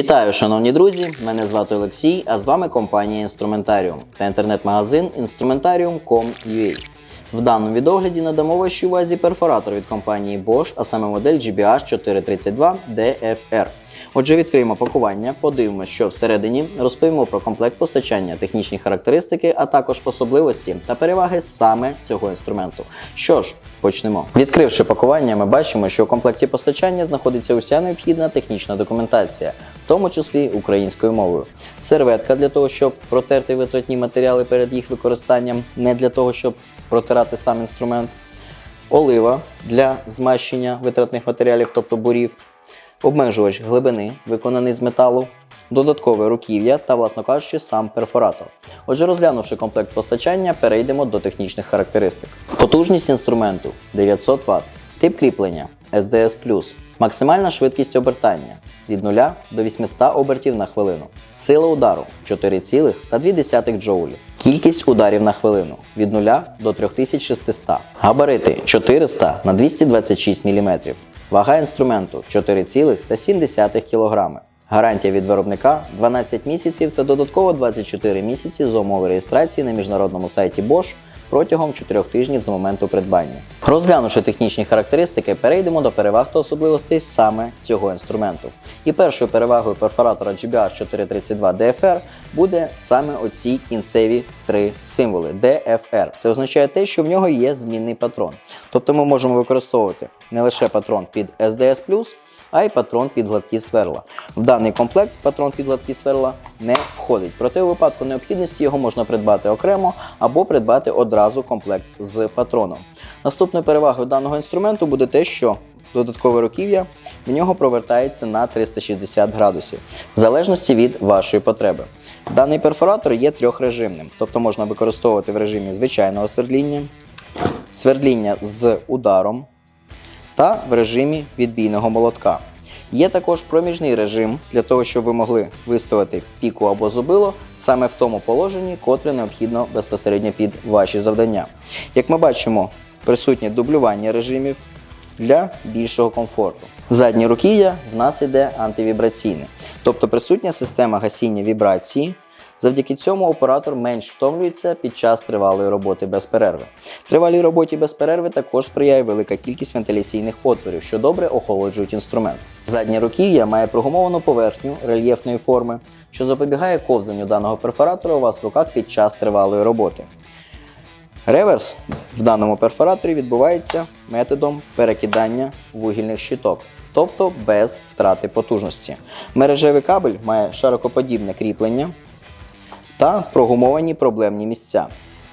Вітаю, шановні друзі! Мене звати Олексій, а з вами компанія Інструментаріум та інтернет-магазин Instrumentarium.com.ua. В даному відогляді надамо вашій увазі перфоратор від компанії Bosch, а саме модель GBH 432 DFR. Отже, відкриємо пакування, подивимося, що всередині, розповімо про комплект постачання, технічні характеристики, а також особливості та переваги саме цього інструменту. Що ж, почнемо. Відкривши пакування, ми бачимо, що у комплекті постачання знаходиться уся необхідна технічна документація, в тому числі українською мовою. Серветка для того, щоб протерти витратні матеріали перед їх використанням, не для того, щоб протирати сам інструмент. Олива для змащення витратних матеріалів, тобто бурів, обмежувач глибини, виконаний з металу, додаткове руків'я та, власно кажучи, сам перфоратор. Отже, розглянувши комплект постачання, перейдемо до технічних характеристик. Потужність інструменту 900 Вт, тип кріплення SDS+, максимальна швидкість обертання від 0 до 800 обертів на хвилину, сила удару 4,2 джоулі, кількість ударів на хвилину від 0 до 3600, габарити 400 на 226 мм, вага інструменту 4,7 кг. Гарантія від виробника 12 місяців та додатково 24 місяці з умови реєстрації на міжнародному сайті Bosch протягом 4 тижнів з моменту придбання. Розглянувши технічні характеристики, перейдемо до переваг та особливостей саме цього інструменту. І першою перевагою перфоратора GBH 432 DFR буде саме оці кінцеві три символи DFR. Це означає те, що в нього є змінний патрон. Тобто ми можемо використовувати не лише патрон під SDS+, а й патрон під гладкі сверла. В даний комплект патрон під гладкі сверла не входить. Проте у випадку необхідності його можна придбати окремо або придбати одразу комплект з патроном. Наступною перевагою даного інструменту буде те, що Додаткове руків'я в нього провертається на 360 градусів, в залежності від вашої потреби. Даний перфоратор є трьохрежимним, тобто можна використовувати в режимі звичайного свердління, свердління з ударом, та в режимі відбійного молотка. Є також проміжний режим для того, щоб ви могли виставити піку або зубило саме в тому положенні, котре необхідно безпосередньо під ваші завдання. Як ми бачимо, присутнє дублювання режимів для більшого комфорту. Заднє руків'я в нас йде антивібраційне, тобто присутня система гасіння вібрації. Завдяки цьому оператор менш втомлюється під час тривалої роботи без перерви. Тривалій роботі без перерви також сприяє велика кількість вентиляційних отворів, що добре охолоджують інструмент. Заднє руків'я має прогумовану поверхню рельєфної форми, що запобігає ковзанню даного перфоратора у вас в руках під час тривалої роботи. Реверс в даному перфораторі відбувається методом перекидання вугільних щиток, тобто без втрати потужності. Мережевий кабель має шарокоподібне кріплення та прогумовані проблемні місця.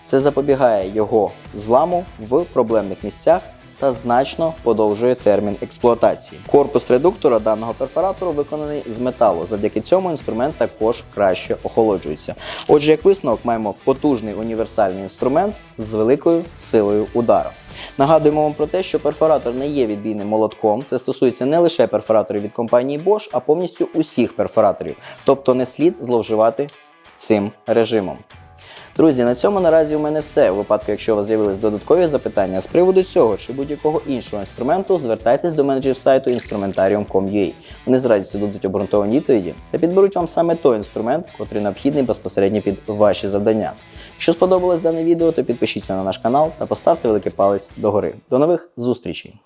Це запобігає його зламу в проблемних місцях та значно подовжує термін експлуатації. Корпус редуктора даного перфоратору виконаний з металу. Завдяки цьому інструмент також краще охолоджується. Отже, як висновок, маємо потужний універсальний інструмент з великою силою удару. Нагадуємо вам про те, що перфоратор не є відбійним молотком. Це стосується не лише перфораторів від компанії Bosch, а повністю усіх перфораторів. Тобто не слід зловживати цим режимом. Друзі, на цьому наразі у мене все. У випадку, якщо у вас з'явились додаткові запитання з приводу цього чи будь-якого іншого інструменту, звертайтесь до менеджерів сайту instrumentarium.com.ua. Вони з радістю дадуть обґрунтовані відповіді та підберуть вам саме той інструмент, котрий необхідний безпосередньо під ваші завдання. Якщо сподобалось дане відео, то підпишіться на наш канал та поставте великий палець догори. До нових зустрічей!